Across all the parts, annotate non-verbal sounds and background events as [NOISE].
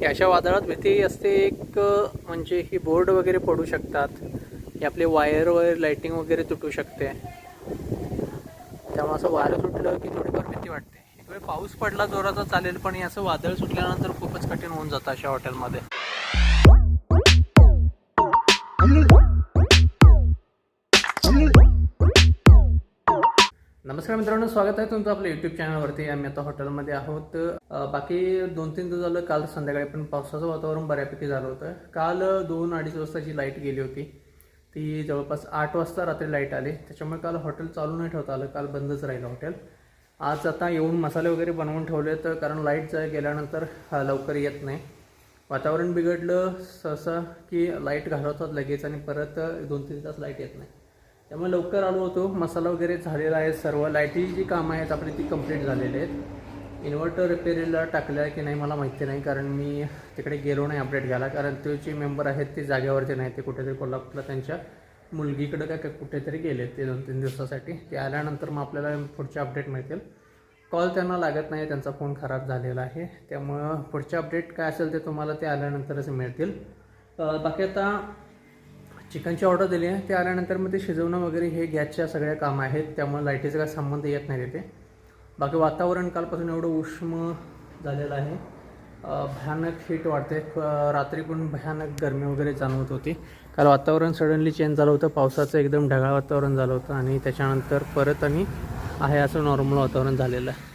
की अशा वादळात भीती असते एक म्हणजे ही बोर्ड वगैरे पडू शकतात. हे आपले वायर वगैरे लाईटिंग वगैरे तुटू शकते. त्यामुळे असं वारं सुटलं की थोडीफार भीती वाटते. एक वेळ पाऊस पडला जोराचा चालेल पण हे असं वादळ सुटल्यानंतर खूपच कठीण होऊन जातं अशा हॉटेलमध्ये नमस्कार मित्रांनो स्वागत आहे तुमचं आपल्या युट्यूब चॅनलवरती आम्ही आता हॉटेलमध्ये आहोत. बाकी दोन तीन दिवस झालं काल संध्याकाळी पण पावसाचं वातावरण बऱ्यापैकी झालं होतं. काल दोन अडीच वाजताची लाइट गेली होती. ती जवळपास आठ वाजता रात्री लाइट आली. त्याच्यामुळे काल हॉटेल चालू नाही ठेवता आलं. काल बंदच राहिलं हॉटेल आज आता येऊन मसाले वगैरे बनवून ठेवलेत कारण लाइट जा गेल्यानंतर लवकर येत नाही. वातावरण बिघडलं सहसा की लाइट घालवतात लगेच आणि परत दोन तीन तास लाइट येत नाही. त्यामुळे लवकर आलो होतो. मसाला वगैरे झालेला आहे सर्व. लाईटी जी कामं आहेत आपली ती कंप्लीट झालेली आहेत. इन्व्हर्टर रिपेरीला टाकलं आहे की नाही मला माहिती नाही कारण मी तिकडे गेलो नाही अपडेट घ्यायला. कारण ते जे मेंबर आहेत ते जागेवरती नाही ते कुठेतरी कोल्हापूरला त्यांच्या मुलगीकडं काय कुठेतरी गेले ते दोन तीन दिवसासाठी. ते आल्यानंतर मग आपल्याला पुढचे अपडेट मिळतील. कॉल त्यांना लागत नाही त्यांचा फोन खराब झालेला आहे. त्यामुळं पुढचे अपडेट काय असेल ते तुम्हाला ते आल्यानंतरच मिळतील. बाकी आता चिकनची ऑर्डर दिली आहे. ते आल्यानंतर मग ते शिजवणं वगैरे हे गॅसच्या सगळ्या कामं आहेत. त्यामुळे लाईटीचा काय संबंध येत नाही तिथे. बाकी वातावरण कालपासून एवढं उष्म झालेलं आहे. भयानक हीट वाढते. रात्री पण भयानक गरमी वगैरे जाणवत होती. काल वातावरण सडनली चेंज झालं होतं. पावसाचं एकदम ढगाळ वातावरण झालं होतं आणि त्याच्यानंतर परत आणि आहे असं नॉर्मल वातावरण झालेलं आहे.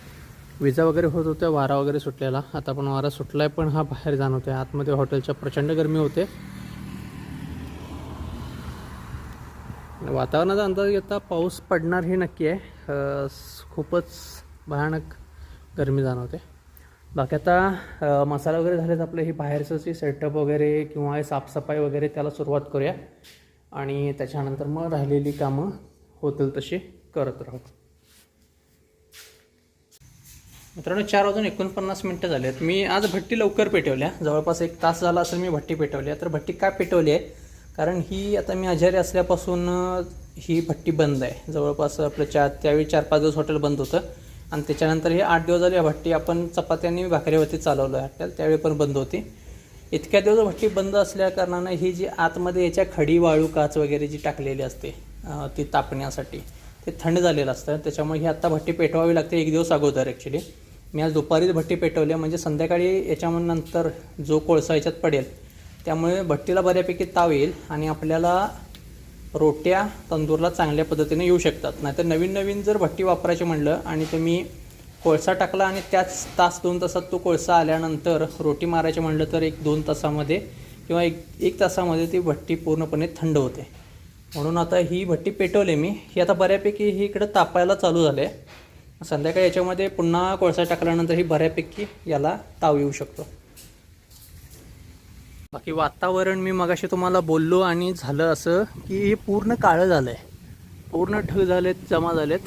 विजा वगैरे होत होत्या. वारा वगैरे सुटलेला. आता पण वारा सुटला आहे पण हा बाहेर जाणवतो आहे आतमध्ये हॉटेलच्या प्रचंड गरमी होते. वातावरणाचा अंदाज घेता पाऊस पडणार हे नक्की आहे. खूपच भयानक गरमी जाणवते. बाकी आता मसाला वगैरे झालेत आपलं हे बाहेरचं सेटअप वगैरे किंवा हे साफसफाई वगैरे त्याला सुरुवात करूया. आणि त्याच्यानंतर मग राहिलेली कामं होतील तशी करत राहू. मित्रांनो चार वाजून एकोणपन्नास मिनटं झाली आहेत मी आज भट्टी लवकर पेटवल्या. जवळपास एक तास झाला असेल मी भट्टी पेटवली आहे. तर भट्टी काय पेटवली आहे? कारण ही आता मी आजारी असल्यापासून ही भट्टी बंद आहे. जवळपास आपलं चार त्यावेळी चार पाच दिवस हॉटेल बंद होतं. आणि त्याच्यानंतर हे आठ दिवस झाले भट्टी आपण चपात्यांनी भाकरीवरती चालवलं आहे हॉटेल त्यावेळी पण बंद होती. इतक्या दिवस भट्टी बंद असल्या कारणानं ही जी आतमध्ये याच्या खडी वाळू काच वगैरे जी टाकलेली असते ती तापण्यासाठी ते थंड झालेलं असतं. त्याच्यामुळे ही आत्ता भट्टी पेटवावी लागते एक दिवस अगोदर ॲक्च्युली मी आज दुपारीच भट्टी पेटवली आहे, म्हणजे संध्याकाळी याच्यानंतर नंतर जो कोळसा याच्यात पडेल त्यामुळे भट्टीला बऱ्यापैकी ताव येईल आणि आपल्याला रोट्या तंदूरला चांगल्या पद्धतीने येऊ शकतात. नाहीतर नवीन नवीन जर भट्टी वापरायची म्हणलं आणि तुम्ही कोळसा टाकला आणि त्याच तास दोन तासात तो कोळसा आल्यानंतर रोटी मारायची म्हणलं तर एक दोन तासामध्ये किंवा एक एक तासामध्ये ती भट्टी पूर्णपणे थंड होते. म्हणून आता ही भट्टी पेटवली मी. ही आता बऱ्यापैकी ही इकडं तापायला चालू झाले संध्याकाळी याच्यामध्ये पुन्हा कोळसा टाकल्यानंतर ही बऱ्यापैकी याला ताव येऊ शकतो. बाकी वातावरण मी मगाशी तुम्हाला बोललो आणि झालं असं की हे पूर्ण काळं झालं आहे पूर्ण ढग झालेत जमा झालेत.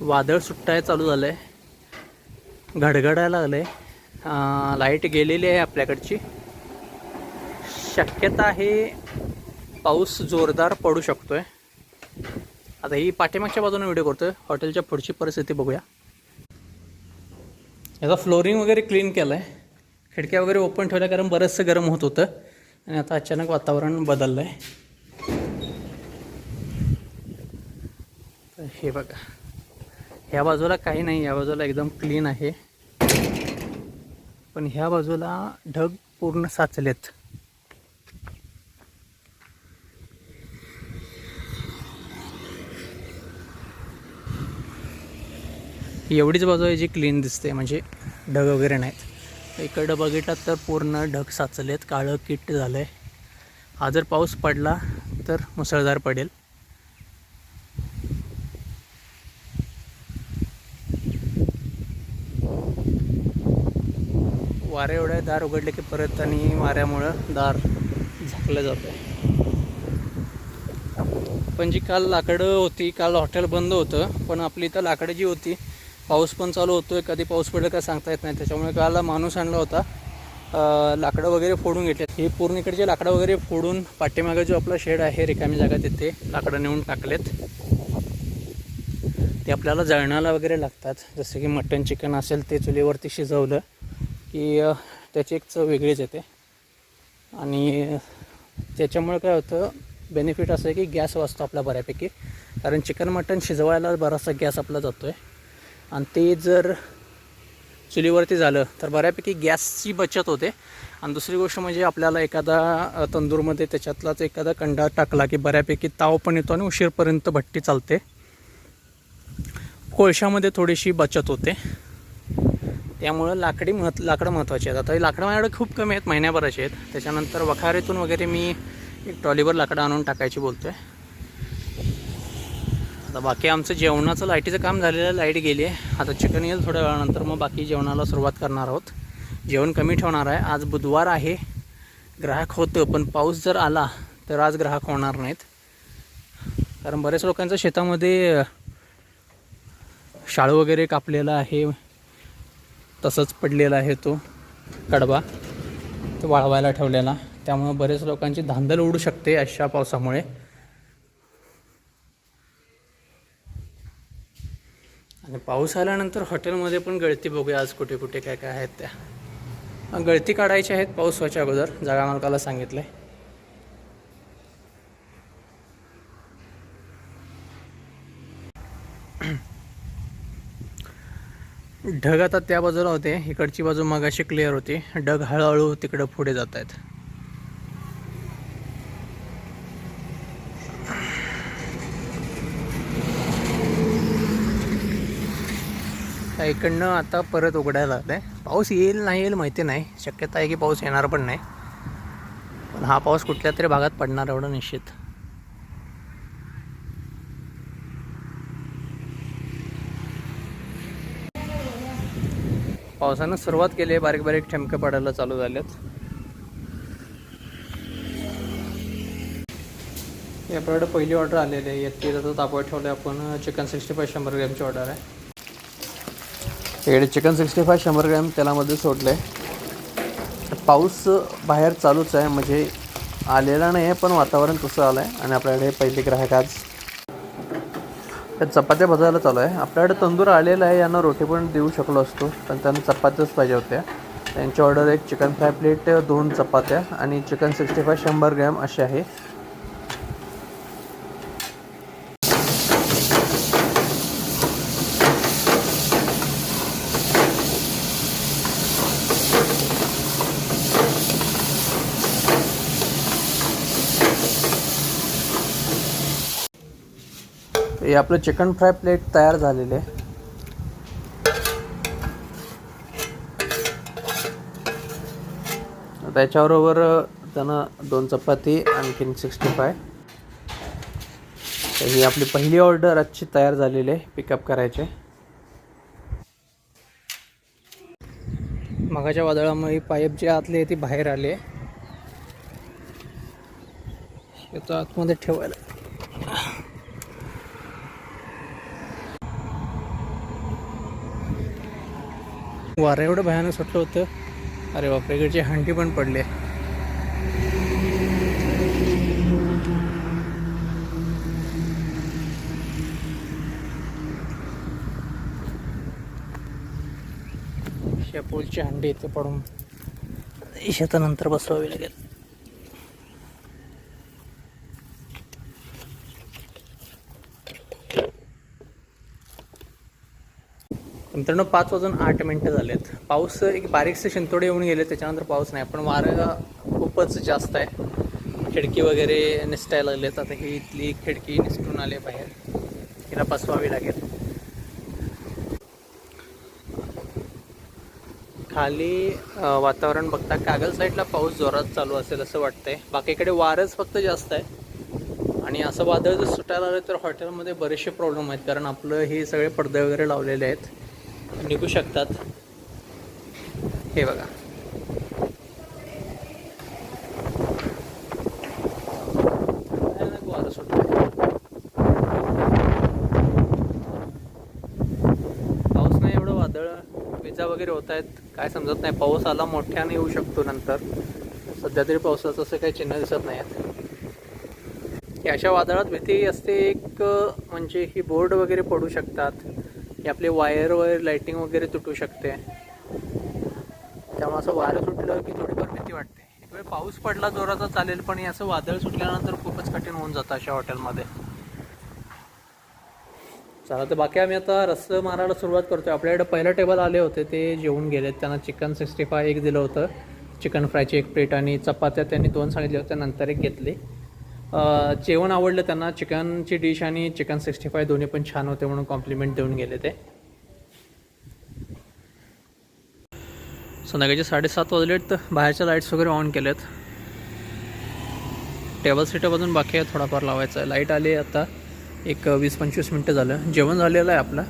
वादळ सुट्टाय चालू झालं आहे घडघडायला लागलं आहे लाइट गेलेली आहे आपल्याकडची. शक्यता आहे पाऊस जोरदार पडू शकतो आहे आता ही पाठीमागच्या बाजूने व्हिडिओ करतो आहे हॉटेलच्या पुढची परिस्थिती बघूया. याचा फ्लोरिंग वगैरे क्लीन केलं आहे खिडक्या वगैरे ओपन ठेवल्या कारण बरंचसं गरम होत होतं. आणि आता अचानक वातावरण बदललं आहे हे बघा. ह्या बाजूला काही नाही या बाजूला एकदम क्लीन आहे. पण ह्या बाजूला ढग पूर्ण साचलेत. एवढीच बाजू आहे जी क्लीन दिसते म्हणजे ढग वगैरे नाहीत. इकडं बघितलं तर पूर्ण ढग साचलेत काळं किट झालं आहे हा जर पाऊस पडला तर मुसळधार पडेल. वारे एवढे दार उघडले की परत आणि वाऱ्यामुळं दार झाकलं जातं पण जी काल लाकडं होती काल हॉटेल बंद होतं पण आपली इथं लाकडं जी होती पाऊस पण चालू होतो आहे कधी पाऊस पडेल का सांगता येत नाही. त्याच्यामुळे काल माणूस आणला होता. लाकडं वगैरे फोडून घेतले हे पूर्ण इकडचे लाकडं वगैरे फोडून पाठीमागे जो आपला शेड आहे रिकामी जागा तिथे लाकडं नेऊन टाकलेत. ते आपल्याला जळणाला वगैरे लागतात. जसं की मटन चिकन असेल ते चुलीवरती शिजवलं की त्याची एक चव वेगळीच येते. आणि त्याच्यामुळे काय होतं बेनिफिट असं आहे की गॅस वाचतो आपला बऱ्यापैकी. कारण चिकन मटन शिजवायला बराचसा गॅस आपला जातो आहे आणि ते जर चुलीवरती झालं तर बऱ्यापैकी गॅसची बचत होते. आणि दुसरी गोष्ट म्हणजे आपल्याला एखादा तंदूरमध्ये त्याच्यातलाच एखादा कंडा टाकला की बऱ्यापैकी ताव पण येतो आणि उशीरपर्यंत भट्टी चालते. कोळशामध्ये थोडीशी बचत होते. त्यामुळं लाकडी महत् लाकडं महत्त्वाची आहेत. आता हे लाकडं माझ्याकडे खूप कमी आहेत महिन्याभराचे आहेत. त्याच्यानंतर वखारीतून वगैरे मी एक ट्रॉलीवर लाकडं आणून टाकायची बोलतो आहे आता बाकी आमचं जेवणाचं लाईटीचं काम झालेलं आहे लाइट गेली आहे. आता चिकन येईल थोड्या वेळानंतर मग बाकी जेवणाला सुरुवात करणार आहोत. जेवण कमी ठेवणार आहे. आज बुधवार आहे. ग्राहक होतं पण पाऊस जर आला तर आज ग्राहक होणार नाहीत. कारण बऱ्याच लोकांचं शेतामध्ये शाळू वगैरे कापलेला आहे. तसंच पडलेला आहे तो कडबा तो वाळवायला ठेवलेला. त्यामुळे बरेच लोकांची धांदल उडू शकते अशा पावसामुळे. आणि पाऊस आल्यानंतर हॉटेलमध्ये पण गळती बघूया आज कुठे कुठे काय काय आहेत त्या. गळती काढायच्या आहेत पाऊस व्हायच्या अगोदर जागा मालकाला सांगितलं आहे ढग आता त्या बाजूला होते इकडची बाजू मगाशी क्लिअर होती. ढग हळूहळू तिकडं पुढे जात आहेत त्या इकडनं आता परत उघडायला लागलं आहे पाऊस येईल नाही येईल माहिती नाही. शक्यता आहे की पाऊस येणार पण नाही. पण हा पाऊस कुठल्या तरी भागात पडणार एवढं निश्चित. पावसानं सुरुवात केली आहे. बारीक बारीक ठेमके पडायला चालू झालेत. हे आपल्याकडे पहिली ऑर्डर आलेली आहे. येते तर तापवत ठेवले आपण. चिकन सिक्स्टी फाय शंभर ग्रॅमची ऑर्डर आहे. इकडे चिकन सिक्स्टी फाय शंभर ग्रॅम तेलामध्ये सोडलं आहे पाऊस बाहेर चालूच आहे म्हणजे आलेला नाही आहे पण वातावरण तसं आलं आहे आणि आपल्याकडे पहिले ग्राहक आज त्या चपात्या भाजायला चालू आहे. आपल्याकडे तंदूर आलेला आहे यांना रोटी पण देऊ शकलो असतो पण त्यांना चपात्याच पाहिजे होत्या. त्यांची ऑर्डर एक चिकन फ्राय प्लेट दोन चपात्या आणि चिकन सिक्स्टी फाय शंभर ग्रॅम अशी आहे. हे आपलं चिकन फ्राय प्लेट तयार झालेले आहे. त्याच्याबरोबर त्यानं दोन चपाती आणखीन सिक्स्टी फाय तर ही आपली पहिली ऑर्डर आजची तयार झालेली आहे पिकअप करायचे. मगाच्या वादळामुळे पाईप जे आतली आहे ती बाहेर आली आहे. आतमध्ये ठेवायला. वारं एवढं भयानक सुटलं होतं. अरे बापरे इकडची हंडी पण पडली शेपूलची हंडी इथे पडून. शेतानंतर बसवावी लागेल. मित्रांनो पाच वाजून आठ मिनटं झालेत. पाऊस एक बारीकसे शिंतोडे येऊन गेले त्याच्यानंतर पाऊस नाही. पण वारं खूपच जास्त आहे. खिडकी वगैरे निसटायला लागलेत. आता ही इथली खिडकी निसटून आले बाहेर. हिला पसवावी लागेल. खाली वातावरण बघता कागल साईडला पाऊस जोरात चालू असेल असं वाटतंय. बाकीकडे वारंच फक्त जास्त आहे. आणि असं वादळ जर सुटायला आलं तर हॉटेलमध्ये बरेचसे प्रॉब्लेम आहेत. कारण आपलं हे सगळे पडदे वगैरे लावलेले आहेत. निघू शकतात. हे बघा. पाऊस नाही एवढं वादळ विजा वगैरे होत आहेत. काय समजत नाही. पाऊस आला मोठ्याने येऊ शकतो नंतर. सध्या तरी पावसाचं असं काही चिन्ह दिसत नाही आहेत की अशा वादळात भीती असते एक म्हणजे ही बोर्ड वगैरे पडू शकतात. हे आपले वायर वगैरे लाइटिंग वगैरे तुटू शकते. त्यामुळे असं वारं सुटलं की थोडीफार भीती वाटते. एक वेळ पाऊस पडला जोराचा चालेल पण हे असं वादळ सुटल्यानंतर खूपच कठीण होऊन जातं अशा हॉटेलमध्ये. चला तर बाकी आम्ही आता रस्स मारायला सुरुवात करतो. आपल्याकडे पहिलं टेबल आले होते ते जेवून गेलेत. त्यांना चिकन सिक्स्टी फाय एक दिलं होतं. चिकन फ्रायची एक प्लेट आणि चपात्या त्यांनी दोन सांगितले होते नंतर एक घेतली. जेवण आवडलं त्यांना चिकनची डिश आणि चिकन सिक्स्टी फाय दोन्ही पण छान होते म्हणून कॉम्प्लिमेंट देऊन गेले ते. संध्याकाळचे साडेसात वाजलेत तर बाहेरच्या लाईट्स वगैरे ऑन केलेत. टेबल सेटअप अजून बाकी आहे थोडाफार लावायचा आहे. लाइट आली आता एक वीस पंचवीस मिनटं झालं. जेवण झालेलं आहे आपलं.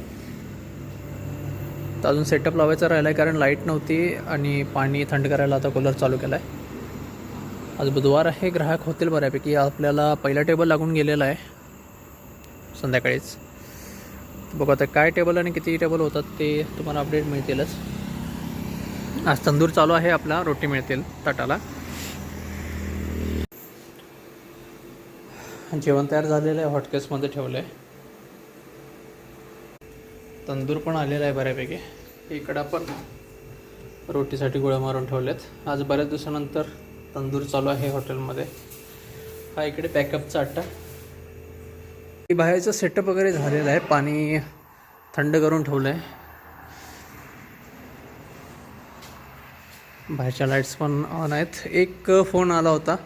तर अजून सेटअप लावायचा राहिला आहे कारण लाइट नव्हती आणि पाणी थंड करायला आता कूलर चालू केला आहे आज बुधवार आहे. ग्राहक होतील बऱ्यापैकी. आपल्याला पहिला टेबल लागून गेलेला आहे. संध्याकाळीच. बघू आता काय टेबल आणि किती टेबल होतात ते तुम्हाला अपडेट मिळतीलच. आज तंदूर चालू आहे आपला. रोटी मिळतील ताटाला. जेवण तयार झालेलं आहे. हॉटकेसमध्ये ठेवलं आहे. तंदूर पण आलेला आहे बऱ्यापैकी. इकडं पण रोटीसाठी गोळ्या मारून ठेवलेत. आज बऱ्याच दिवसानंतर तंदूर चालू आहे हॉटेलमध्ये. हा इकडे पॅकअपचा अट्टा बाहेरचं सेटअप वगैरे झालेलं आहे. पाणी थंड करून ठेवलं आहे बाहेरच्या लाईट्स पण ऑन आहेत. एक फोन आला होता.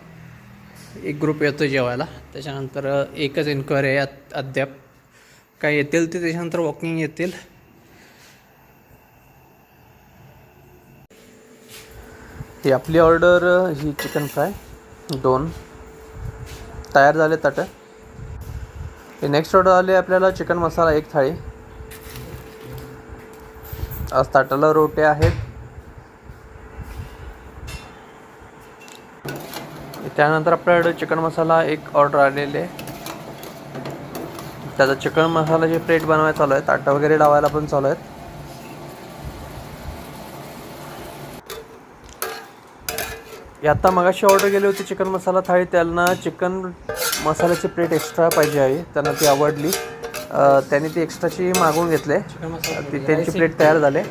एक ग्रुप येतो जेवायला. त्याच्यानंतर एकच इन्क्वायरी आहे अद्याप. काय येतील ते त्याच्यानंतर वॉकिंग येतील. ओके आपली ऑर्डर ही चिकन फ्राय दोन. तयार झाले ताटं. हे नेक्स्ट ऑर्डर आले आपल्याला चिकन मसाला एक थाळी. आज ताटाला रोटे आहेत. त्यानंतर आपल्याकडे चिकन मसाला एक ऑर्डर आलेले. आहे त्याचा चिकन मसाल्याची प्लेट बनवायला चालू आहे ताटं वगैरे लावायला पण चालू आहेत. आता मगाशी ऑर्डर केली होती चिकन मसाला थाळी. त्यांना चिकन मसाल्याची प्लेट एक्स्ट्रा पाहिजे आहे. त्यांना ती आवडली. त्यांनी ती एक्स्ट्राची मागवून घेतले. ती त्यांची प्लेट तयार झाले.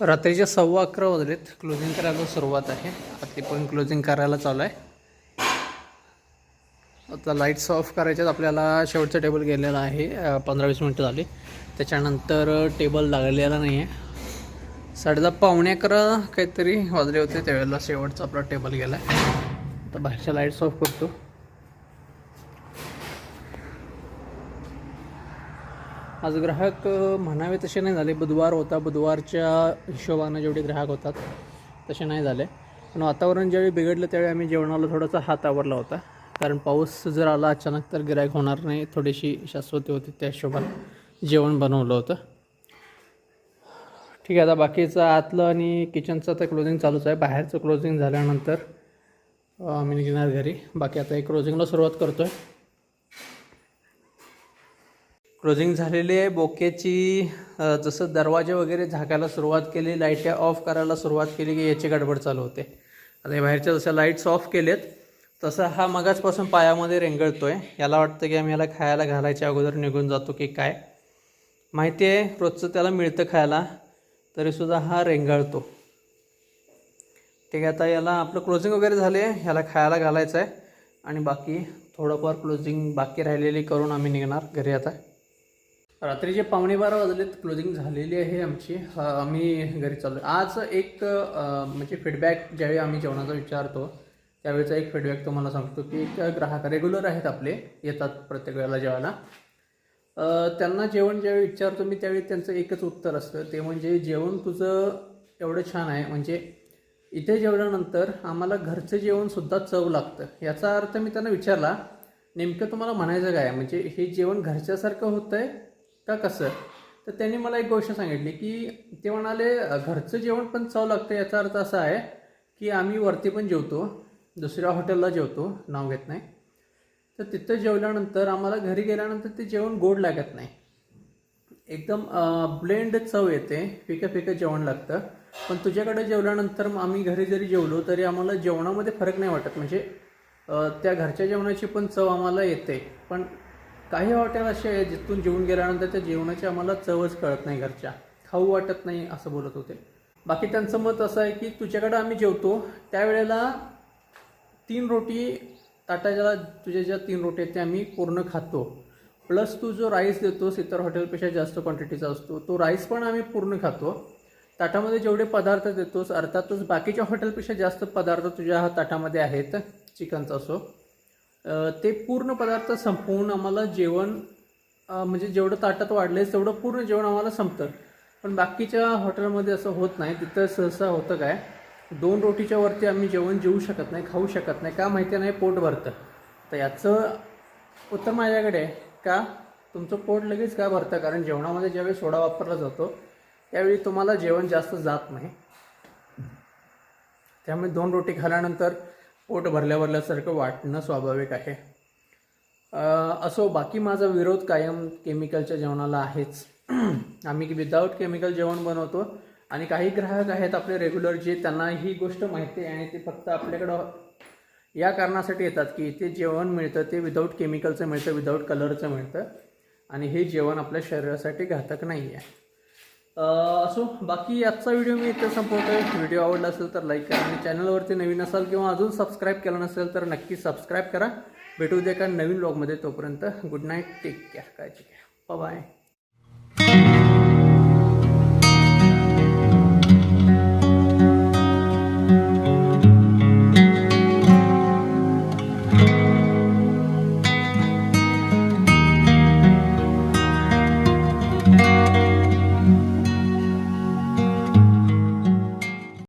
रात्रीच्या सव्वा अकरा वाजलेत. क्लोजिंग करायला सुरुवात आहे. ती पण क्लोजिंग करायला चालू आहे. आता लाईट्स ऑफ करायच्यात. आपल्याला शेवटचा टेबल गेलेला आहे. पंधरा वीस मिनटं झाली. त्याच्यानंतर टेबल लागलेला नाही आहे साडेदहा पावणे अकरा काहीतरी वाजले होते त्यावेळेला शेवटचा आपला टेबल गेला आता बाहेरच्या लाईट्स ऑफ करतो. आज ग्राहक म्हणावे तसे नाही झाले. बुधवार होता बुधवारच्या हिशोबानं जेवढे ग्राहक होतात तसे नाही झाले. पण वातावरण ज्यावेळी बिघडलं त्यावेळी आम्ही जेवणाला थोडासा हात आवरला होता. कारण पाऊस जर आला अचानक तर गिरायक होणार नाही. थोडीशी शाश्वती होती त्या हिशोबानं जेवण बनवलं होतं. ठीक आहे आता बाकीचं आतलं आणि किचनचं तर क्लोजिंग चालूच आहे. बाहेरचं क्लोजिंग झाल्यानंतर मी निघणार घरी. बाकी आता एक क्लोजिंगला सुरुवात करतो आहे क्लोजिंग झालेली आहे बोकेची जसं दरवाजे वगैरे झाकायला सुरुवात केली लाईट्या ऑफ करायला सुरुवात केली की याची गडबड चालू होते. आता हे बाहेरच्या जसं लाईट्स ऑफ केलेत तसं हा मगाचपासून पायामध्ये रेंगळतो आहे याला वाटतं की आम्ही याला खायला घालायच्या अगोदर निघून जातो की काय. माहिती आहे रोजचं त्याला मिळतं खायला. तरीसुद्धा हा रेंगाळतो. ठीक आहे आता याला आपलं क्लोजिंग वगैरे झाले ह्याला खायला घालायचं आहे आणि बाकी थोडंफार क्लोजिंग बाकी राहिलेली करून आम्ही निघणार घरी आता. रात्रीचे पावणे बारा वाजलेत क्लोजिंग झालेली आहे आमची. आम्ही घरी चाललो आज एक म्हणजे फीडबॅक ज्यावेळी आम्ही जेवणाचा विचारतो त्यावेळेचा एक फीडबॅक तुम्हाला सांगतो की एक ग्राहक रेग्युलर आहेत आपले येतात प्रत्येक वेळेला जेवायला. त्यांना जेवण ज्यावेळी विचारतो मी त्यावेळी त्यांचं एकच उत्तर असतं. ते म्हणजे जेवण तुझं एवढं छान आहे. म्हणजे इथे जेवल्यानंतर आम्हाला घरचं जेवणसुद्धा चव लागतं. याचा अर्थ मी त्यांना विचारला नेमकं तुम्हाला म्हणायचं काय? म्हणजे हे जेवण घरच्यासारखं होतं आहे का कसं? तर त्यांनी मला एक गोष्ट सांगितली की ते म्हणाले घरचं जेवण पण चव लागतं. याचा अर्थ असा आहे की आम्ही वरती पण जेवतो दुसऱ्या हॉटेलला जेवतो नाव घेत नाही. तर तिथं जेवल्यानंतर आम्हाला घरी गेल्यानंतर ते जेवण गोड लागत नाही. एकदम ब्लेंड चव येते फिकं फिकं जेवण लागतं. पण तुझ्याकडे जेवल्यानंतर आम्ही घरी जरी जेवलो तरी आम्हाला जेवणामध्ये फरक नाही वाटत. म्हणजे त्या घरच्या जेवणाची पण चव आम्हाला येते. पण काही हॉटेल असे आहेत जिथून जेवून गेल्यानंतर त्या जेवणाची आम्हाला चवच कळत नाही घरच्या. खाऊ वाटत नाही असं बोलत होते. बाकी त्यांचं मत असं आहे की तुझ्याकडं आम्ही जेवतो त्यावेळेला तीन रोटी ताटाच्या तुझ्या ज्या तीन रोटी आहेत त्या आम्ही पूर्ण खातो. प्लस तू जो राईस देतोस इतर हॉटेलपेक्षा जास्त क्वांटिटीचा असतो तो राईस पण आम्ही पूर्ण खातो. ताटामध्ये जेवढे पदार्थ देतोस अर्थातच बाकीच्या हॉटेलपेक्षा जास्त पदार्थ तुझ्या ताटामध्ये आहेत चिकनचा असो. ते पूर्ण पदार्थ संपवून आम्हाला जेवण म्हणजे जेवढं ताटात वाढले तेवढं पूर्ण जेवण आम्हाला संपतं. पण बाकीच्या हॉटेलमध्ये असं होत नाही. तिथं सहसा होतं काय दोन रोटीच्या वरती आम्ही जेवण जेवू शकत नाही खाऊ शकत नाही का माहिती नाही पोट भरतं. तर याचं उत्तर माझ्याकडे का तुमचं पोट लगेच का भरतं? कारण जेवणामध्ये ज्यावेळी सोडा वापरला जातो त्यावेळी तुम्हाला जेवण जास्त जात नाही. त्यामुळे दोन रोटी खाल्यानंतर पोट भरल्या भरल्यासारखं वाटणं स्वाभाविक आहे. असो बाकी माझा विरोध कायम केमिकलच्या जेवणाला आहेच. [CLEARS THROAT] आम्ही विदाऊट केमिकल जेवण बनवतो. आणि काही ग्राहक आहेत आपले रेग्युलर जे त्यांना ही गोष्ट माहिती आहे आणि ते फक्त आपल्याकडं या कारणासाठी येतात की इथे जेवण मिळतं ते विदाऊट केमिकलचं मिळतं विदाऊट कलरचं मिळतं. आणि हे जेवण आपल्या शरीरासाठी घातक नाही आहे असो बाकी आजचा व्हिडिओ मी इथे संपवतो व्हिडिओ आवडला असेल तर लाईक करा आणि चॅनलवरती नवीन असाल किंवा अजून सबस्क्राईब केलं नसेल तर नक्की सबस्क्राईब करा. भेटू दे का नवीन ब्लॉगमध्ये तोपर्यंत गुड नाईट टेक केअर काळजी घ्या. बाय